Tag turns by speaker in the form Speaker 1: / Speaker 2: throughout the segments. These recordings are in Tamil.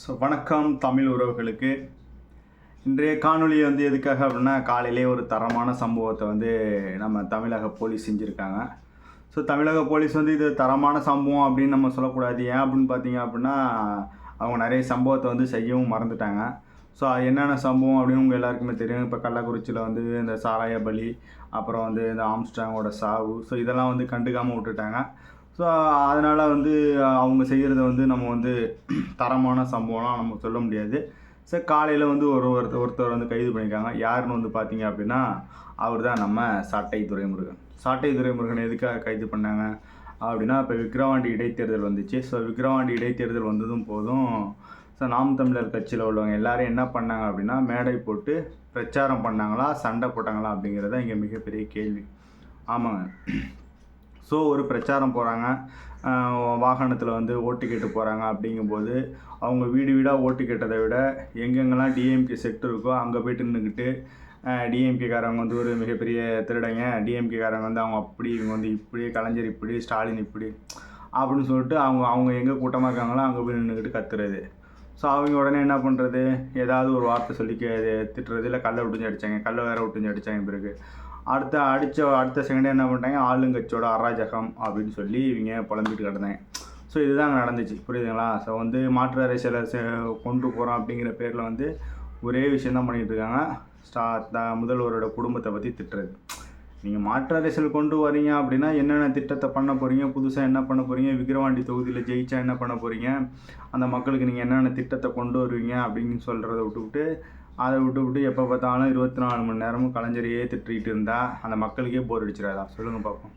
Speaker 1: ஸோ வணக்கம் தமிழ் உறவுகளுக்கு. இன்றைய காணொலி வந்து எதுக்காக அப்படின்னா காலையிலே ஒரு தரமான சம்பவத்தை வந்து நம்ம தமிழக போலீஸ் செஞ்சுருக்காங்க. ஸோ தமிழக போலீஸ் வந்து இது தரமான சம்பவம் அப்படின்னு நம்ம சொல்லக்கூடாது. ஏன் அப்படின்னு பார்த்தீங்க அப்படின்னா அவங்க நிறைய சம்பவத்தை வந்து செய்யவும் மறந்துட்டாங்க. ஸோ அது என்னென்ன சம்பவம் அப்படின்னு உங்கள் எல்லாருக்குமே தெரியும். இப்போ கள்ளக்குறிச்சியில் வந்து இந்த சாராய பலி அப்புறம் வந்து இந்த ஆம்ஸ்டாங்கோட சாவு. ஸோ இதெல்லாம் வந்து கண்டுக்காமல் விட்டுட்டாங்க. ஸோ அதனால் வந்து அவங்க செய்கிறத வந்து நம்ம வந்து தரமான சம்பவம்லாம் நம்ம சொல்ல முடியாது. ஸோ காலையில் வந்து ஒரு ஒருத்தர் ஒருத்தர் வந்து கைது பண்ணியிருக்காங்க. யாருன்னு வந்து பார்த்தீங்க அப்படின்னா அவர் தான் நம்ம சாட்டை துறைமுருகன் சாட்டை துறைமுருகன் எதுக்காக கைது பண்ணாங்க அப்படின்னா இப்போ விக்ரவாண்டி இடைத்தேர்தல் வந்துச்சு. ஸோ விக்ரவாண்டி இடைத்தேர்தல் வந்ததும் போதும் ஸோ நாம் தமிழர் கட்சியில் உள்ளவங்க எல்லாரும் என்ன பண்ணாங்க அப்படின்னா மேடை போட்டு பிரச்சாரம் பண்ணாங்களா சண்டை போட்டாங்களா அப்படிங்கிறத இங்கே மிகப்பெரிய கேள்வி. ஆமாங்க. ஸோ ஒரு பிரச்சாரம் போகிறாங்க வாகனத்தில் வந்து ஓட்டு கேட்டு போகிறாங்க அப்படிங்கும்போது அவங்க வீடு வீடாக ஓட்டு கேட்டதை விட எங்கெங்கெல்லாம் டிஎம்கே செட்டு இருக்கோ அங்கே போயிட்டு நின்றுக்கிட்டு டிஎம்கேக்காரங்க வந்து ஒரு மிகப்பெரிய திருடங்க. டிஎம்கேக்காரங்க வந்து அவங்க அப்படி இவங்க வந்து இப்படி கலைஞர் இப்படி ஸ்டாலின் இப்படி அப்படின்னு சொல்லிட்டு அவங்க அவங்க எங்கே கூட்டமாக இருக்காங்களோ அங்கே போய் நின்றுக்கிட்டு கத்துறது. ஸோ அவங்க உடனே என்ன பண்ணுறது ஏதாவது ஒரு வார்த்தை சொல்லி கே திட்டுறது இல்லை கல்லை விட்டுஞ்சு அடித்தாங்க கல்லை வேற விட்டுஞ்சு அடித்தாங்க பிறகு. அடுத்த அடித்த அடுத்த செகண்டே என்ன பண்ணிட்டாங்க? ஆளுங்கட்சியோட அராஜகம் அப்படின்னு சொல்லி இவங்க புலம்பிட்டு கிடந்தாங்க. ஸோ இதுதான் அங்கே நடந்துச்சு. புரியுதுங்களா? ஸோ வந்து மாற்று அரசியலை செ- கொண்டு போகிறோம் அப்படிங்கிற பேரில் வந்து ஒரே விஷயம் தான் பண்ணிகிட்டு இருக்காங்க. ஸ்டா த முதல்வரோட குடும்பத்தை பற்றி திட்டுறது. நீங்கள் மாற்று அரசியல் கொண்டு வரீங்க அப்படின்னா என்னென்ன திட்டத்தை பண்ண போகிறீங்க புதுசாக என்ன பண்ண போகிறீங்க விக்கிரவாண்டி தொகுதியில் ஜெயிச்சா என்ன பண்ண போகிறீங்க அந்த மக்களுக்கு நீங்கள் என்னென்ன திட்டத்தை கொண்டு வருவீங்க அப்படின்னு சொல்கிறத விட்டுவிட்டு அதை விட்டு விட்டு எப்போ பார்த்தாலும் இருபத்தி நாலு மணி நேரமும் கலைஞரையே திட்டிகிட்டு இருந்தால் அந்த மக்களுக்கே போர் அடிச்சிடாதா? சொல்லுங்கள் பார்ப்போம்.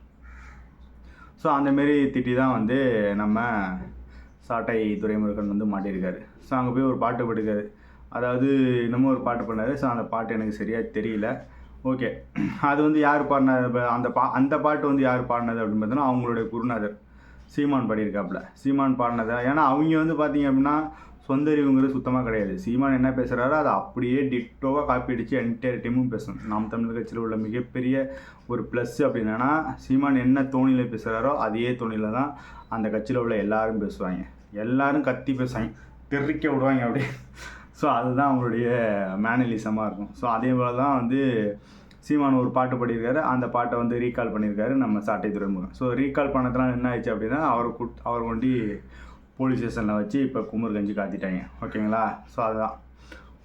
Speaker 1: ஸோ அந்தமாரி திட்டி தான் வந்து நம்ம சாட்டை துரைமுருகன் வந்து மாட்டியிருக்காரு. ஸோ அங்கே போய் ஒரு பாட்டு பாடிருக்காரு அதாவது இன்னமும் ஒரு பாட்டு பண்ணார் ஸோ அந்த பாட்டு எனக்கு சரியாக தெரியல. ஓகே அது வந்து யார் பாடினது அந்த பா அந்த பாட்டு வந்து யார் பாடினது அப்படின்னு பார்த்தோன்னா அவங்களுடைய குருநாதர் சீமான் பாடியிருக்காப்புல. சீமான் பாடினதை? ஏன்னா அவங்க வந்து பார்த்தீங்க அப்படின்னா சொந்த அறிவுங்கிறது சுத்தமாக கிடையாது. சீமான் என்ன பேசுகிறாரோ அதை அப்படியே டிட்டோவாக காப்பி அடித்து என்டையர் டீமும் பேசணும். நாம் தமிழ் கட்சியில் உள்ள மிகப்பெரிய ஒரு ப்ளஸ் அப்படின்னா. சீமான் என்ன தோணியில் பேசுகிறாரோ அதே தோணியில் தான் அந்த கட்சியில் உள்ள எல்லாரும் பேசுவாங்க. எல்லாரும் கத்தி பேசுவாங்க. தெறிக்க விடுவாங்க அப்படி ஸோ அதுதான் அவங்களுடைய மேனலிசமாக இருக்கும். ஸோ அதே போல் தான் வந்து சீமான் ஒரு பாட்டு பாடியிருக்காரு. அந்த பாட்டை வந்து ரீகால் பண்ணியிருக்காரு நம்ம சாட்டை துறைமுகம். ஸோ ரீகால் பண்ணதுனால என்ன ஆயிடுச்சு அப்படின்னா அவரை குட் அவர் கொண்டு போலீஸ் ஸ்டேஷனில் வச்சு இப்போ குமுறு கஞ்சி காத்திட்டாங்க. ஓகேங்களா? ஸோ அதுதான்.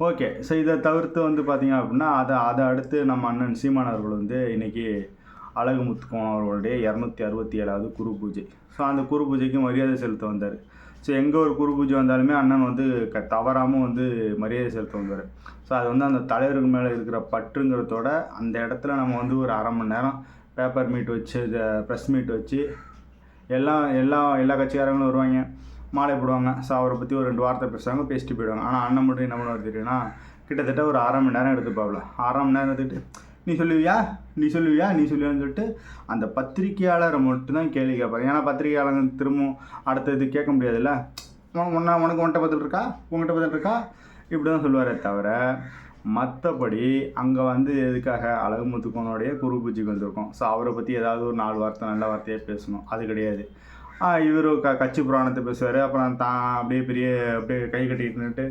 Speaker 1: ஓகே ஸோ இதை தவிர்த்து வந்து பார்த்தீங்க அப்படின்னா அதை அதை அடுத்து நம்ம அண்ணன் சீமான் அவர்கள் வந்து இன்றைக்கி அழகு முத்துக்கோன் அவர்களுடைய இரநூத்தி அறுபத்தி ஏழாவது குரு பூஜை. ஸோ அந்த குரு பூஜைக்கு மரியாதை செலுத்த வந்தார். ஸோ எங்கே ஒரு குரு பூஜை வந்தாலுமே அண்ணன் வந்து க தவறாமல் வந்து மரியாதை செலுத்த வந்தார். ஸோ அது வந்து அந்த தலைவருக்கு மேலே இருக்கிற பற்றுங்கிறதோட அந்த இடத்துல நம்ம வந்து ஒரு அரை மணி நேரம் பேப்பர் மீட் வச்சு ப்ரெஸ் மீட் வச்சு எல்லாம் எல்லா எல்லா கட்சிக்காரங்களும் வருவாங்க. மாலை போடுவாங்க. ஸோ அவரை பற்றி ஒரு ரெண்டு வார்த்தை பேசுவாங்க பேசிட்டு போயிடுவாங்க. ஆனால் அண்ணன் மட்டும் என்ன பண்ணுவார் தெரியும்னா கிட்டத்தட்ட ஒரு அரை மணி நேரம் எடுத்துப்பாப்ல. அரை மணி நேரம் எடுத்துகிட்டு நீ சொல்லுவியா? நீ சொல்லுவியா? நீ சொல்லுவியான்னு சொல்லிட்டு அந்த பத்திரிக்கையாளரை மட்டும்தான் கேள்வி கேட்பாரு. ஏன்னா பத்திரிகையாளர் திரும்பவும் அடுத்தது கேட்க முடியாதுல்ல. ஒன்றா உன்ன உனக்கு உன்கிட்ட பார்த்துட்டு இருக்கா? உங்கள்கிட்ட பார்த்துட்டு இருக்கா? இப்படி தான் சொல்லுவாரே தவிர மற்றபடி அங்கே வந்து எதுக்காக அழகு முத்துக்கோனுடைய குரு பூஜைக்கு வந்திருக்கோம். ஸோ அவரை பற்றி ஏதாவது ஒரு நாலு வார்த்தை நல்ல வார்த்தையாக பேசணும். அது கிடையாது. இவர் க கட்சி புராணத்தை பேசுவார். அப்புறம் தான் அப்படியே பெரிய அப்படியே கை கட்டிட்டு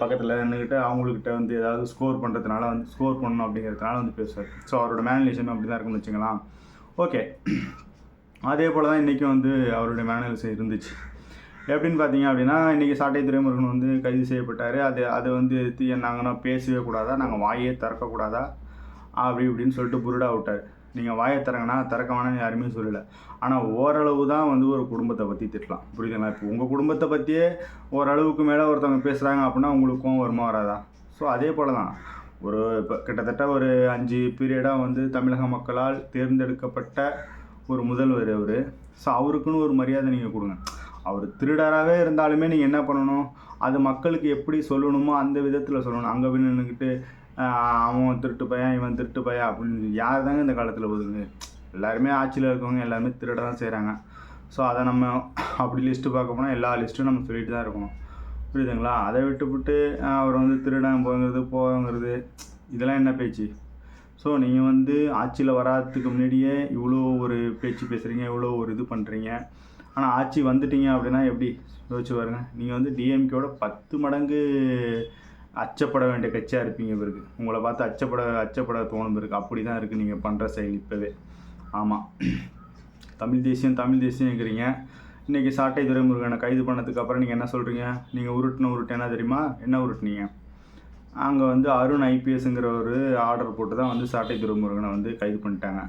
Speaker 1: பக்கத்தில் நின்றுக்கிட்டு அவங்கக்கிட்ட வந்து ஏதாவது ஸ்கோர் பண்ணுறதுனால வந்து ஸ்கோர் பண்ணணும் அப்படிங்கிறதுனால வந்து பேசுவார். ஸோ அவரோட மேனலிசம் அப்படி தான் இருக்குன்னு வச்சுக்கலாம். ஓகே அதே போல் தான் இன்றைக்கும் வந்து அவருடைய மேனலிசம் இருந்துச்சு. எப்படின்னு பார்த்தீங்க அப்படின்னா இன்றைக்கி சாட்டை துறைமுருகன் வந்து கைது செய்யப்பட்டார். அது அது வந்து நாங்கள்னா பேசவே கூடாதா? நாங்கள் வாயே திறக்கக்கூடாதா? அப்படி இப்படின்னு சொல்லிட்டு புருடா விட்டார். நீங்கள் வாயை திறங்கன்னா திறக்க வேணாம்னு யாருமே சொல்லலை. ஆனால் ஓரளவு தான் வந்து ஒரு குடும்பத்தை பற்றி திட்டலாம். புரியுதுங்களா? இப்போ உங்கள் குடும்பத்தை பற்றியே ஓரளவுக்கு மேலே ஒருத்தவங்க பேசுகிறாங்க அப்படின்னா உங்களுக்கும் வருமா வராதா? ஸோ அதே போல் தான் ஒரு இப்போ கிட்டத்தட்ட ஒரு அஞ்சு பீரியடாக வந்து தமிழக மக்களால் தேர்ந்தெடுக்கப்பட்ட ஒரு முதல்வர் அவர். ஸோ அவருக்குன்னு ஒரு மரியாதை நீங்கள் கொடுங்க. அவர் திருடராகவே இருந்தாலுமே நீங்கள் என்ன பண்ணணும்? அது மக்களுக்கு எப்படி சொல்லணுமோ அந்த விதத்தில் சொல்லணும். அங்கே போய் நின்றுக்கிட்டு அவன் திருட்டு பையன் இவன் திருட்டு பையன் அப்படின்னு யார் தாங்க இந்த காலத்தில் ஒதுங்க எல்லாருமே ஆட்சியில் இருக்கவங்க எல்லாருமே திருட தான் செய்கிறாங்க ஸோ அதை நம்ம அப்படி லிஸ்ட்டு பார்க்க போனால் எல்லா லிஸ்ட்டும் நம்ம சொல்லிட்டு தான் இருக்கணும். புரியுதுங்களா? அதை விட்டுவிட்டு அவர் வந்து திருடன் போங்கிறது போங்கிறது இதெல்லாம் என்ன பேச்சு? ஸோ நீங்கள் வந்து ஆட்சியில் வராதுக்கு முன்னாடியே இவ்வளோ ஒரு பேச்சு பேசுகிறீங்க இவ்வளோ ஒரு இது பண்ணுறீங்க ஆனால் ஆட்சி வந்துட்டீங்க அப்படின்னா எப்படி? யோசிச்சு பாருங்கள் நீங்கள் வந்து டிஎம்கேவோட பத்து மடங்கு அச்சப்பட வேண்டிய கட்சியாக இருப்பீங்க பிறகு உங்களை பார்த்து அச்சப்பட அச்சப்பட தோணும் பிறகு அப்படி தான் இருக்குது நீங்கள் பண்ணுற செயல் இப்போவே. ஆமாம் தமிழ் தேசியம் தமிழ் தேசியங்கிறீங்க இன்றைக்கி சாட்டை துரைமுருகனை கைது பண்ணதுக்கு அப்புறம் நீங்கள் என்ன சொல்கிறீங்க நீங்கள் உருட்டின உருட்டு என்ன தெரியுமா? என்ன உருட்டுனீங்க? அங்கே வந்து அருண் ஐபிஎஸ்ங்கிற ஒரு ஆர்டர் போட்டு தான் வந்து சாட்டை துரைமுருகனை வந்து கைது பண்ணிட்டாங்க.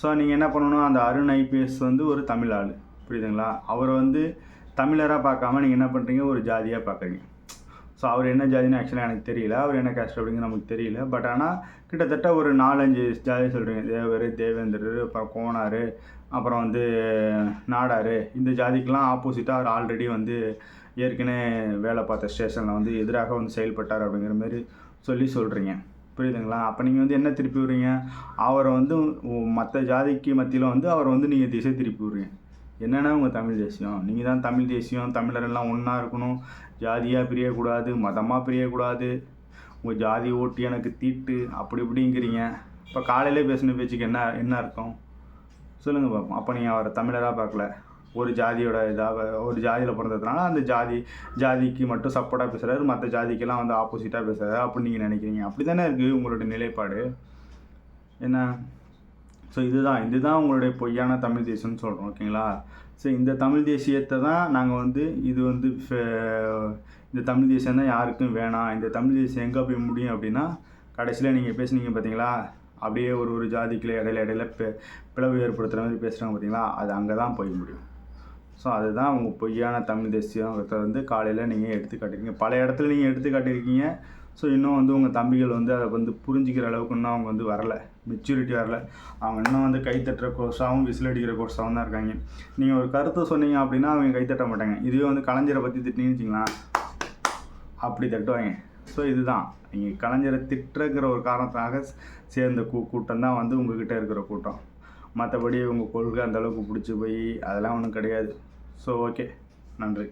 Speaker 1: ஸோ நீங்கள் என்ன பண்ணணும்? அந்த அருண் ஐபிஎஸ் வந்து ஒரு தமிழ் ஆள். புரியுதுங்களா? அவரை வந்து தமிழராக பார்க்காம நீங்கள் என்ன பண்ணுறீங்க ஒரு ஜாதியாக பார்க்குறீங்க. ஸோ அவர் என்ன ஜாதின்னு ஆக்சுவலாக எனக்கு தெரியல. அவர் என்ன கேஸ்ட் அப்படிங்கிறது நமக்கு தெரியல. பட் ஆனால் கிட்டத்தட்ட ஒரு நாலஞ்சு ஜாதி சொல்கிறீங்க தேவர் தேவேந்தர் அப்புறம் கோனார் அப்புறம் வந்து நாடார் இந்த ஜாதிக்கெலாம் ஆப்போசிட்டாக அவர் ஆல்ரெடி வந்து ஏற்கனவே வேலை பார்த்த ஸ்டேஷனில் வந்து எதிராக வந்து செயல்பட்டார் அப்படிங்கிற மாதிரி சொல்லி சொல்கிறீங்க புரியுதுங்களா? அப்போ நீங்கள் வந்து என்ன திருப்பி விடுறீங்க? அவரை வந்து மற்ற ஜாதிக்கு மத்தியில் வந்து அவரை வந்து நீங்கள் திசை திருப்பி விடுறீங்க. என்னென்னா உங்கள் தமிழ் தேசியம்? நீங்கள் தான் தமிழ் தேசியம் தமிழர் எல்லாம் ஒன்றா இருக்கணும். ஜாதியாக பிரியக்கூடாது மதமாக பிரியக்கூடாது. உங்கள் ஜாதி ஓட்டு எனக்கு தீட்டு அப்படி இப்படிங்கிறீங்க. இப்போ காலையிலே பேசின பேச்சுக்கு என்ன என்ன அர்த்தம்? சொல்லுங்கள் பார்ப்போம் அப்போ நீங்கள் அவரை தமிழராக பார்க்கல. ஒரு ஜாதியோட இதாக ஒரு ஜாதியில் பிறந்ததுனால அந்த ஜாதி ஜாதிக்கு மட்டும் சப்போர்ட்டாக பேசுகிறாரு மற்ற ஜாதிக்கெல்லாம் வந்து ஆப்போசிட்டாக பேசுகிறாரு அப்படின்னு நீங்கள் நினைக்கிறீங்க. அப்படி தானே இருக்குது உங்களோட நிலைப்பாடு. என்ன? ஸோ இதுதான் இதுதான் உங்களுடைய பொய்யான தமிழ் தேசியம்னு சொல்கிறோம் ஓகேங்களா ஸோ இந்த தமிழ் தேசியத்தை தான் நாங்கள் வந்து இது வந்து இந்த தமிழ் தேசியம் தான் யாருக்கும் வேணாம். இந்த தமிழ் தேசியம் எங்கே போய் முடியும் அப்படின்னா கடைசியில் நீங்கள் பேசுனீங்க பார்த்தீங்களா அப்படியே ஒரு ஒரு ஜாதிக்குள்ளே இடையில இடையில பிளவு ஏற்படுத்துகிற மாதிரி பேசுகிறாங்க பார்த்தீங்களா அது அங்கே தான் போய் முடியும். ஸோ அதுதான் உங்கள் பொய்யான தமிழ் தேசியத்தை வந்து காலையில் நீங்கள் எடுத்து காட்டியிருக்கீங்க. பல இடத்துல நீங்கள் எடுத்து காட்டியிருக்கீங்க. ஸோ இன்னும் வந்து உங்கள் தம்பிகள் வந்து அதை வந்து புரிஞ்சிக்கிற அளவுக்கு இன்னும் அவங்க வந்து வரல. மெச்சூரிட்டி வரல. அவங்க இன்னும் வந்து கைத்தட்டுற கோர்ஸாகவும் விசில் அடிக்கிற கோர்ஸாகவும் தான் இருக்காங்க. நீங்கள் ஒரு கருத்தை சொன்னீங்க அப்படின்னா அவங்க கைத்தட்ட மாட்டாங்க. இதுவே வந்து கலைஞரை பற்றி திட்டினீங்கன்னு வச்சிங்களா அப்படி தட்டுவாங்க. ஸோ இதுதான். நீங்கள் கலைஞரை திட்டுறங்கிற ஒரு காரணத்தினாக சேர்ந்த கூ கூட்டம் தான் வந்து உங்ககிட்ட இருக்கிற கூட்டம். மற்றபடி உங்கள் கொள்கை அந்த அளவுக்கு பிடிச்சி போய் அதெல்லாம் ஒன்றும் கிடையாது. ஸோ ஓகே நன்றி.